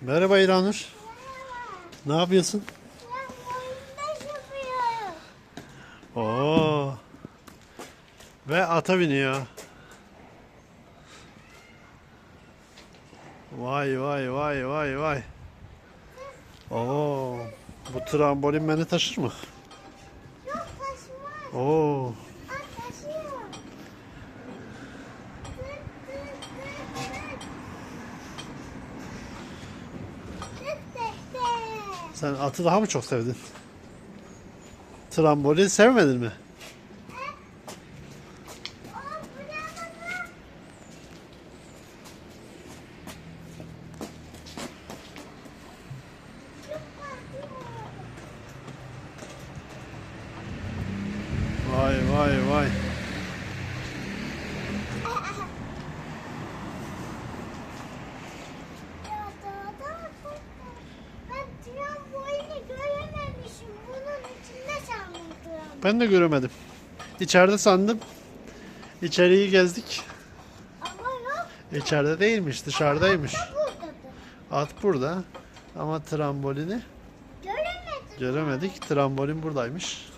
Merhaba İranur. Ne yapıyorsun? Oo. Ve ata biniyor. Vay vay vay vay vay. Oo. Bu trambolin beni taşır mı? Yok taşımaz. Oo. Sen atı daha mı çok sevdin? Trambolin sevmedin mi? Vay vay vay. Ya daha da korktum. Ben trambolini görememişim. Bunun içinde sandım trambolini. Ben de göremedim. İçeride sandım. İçeriği gezdik. İçeride değilmiş, dışarıdaymış. At burada ama trambolini göremedik. Trambolin buradaymış.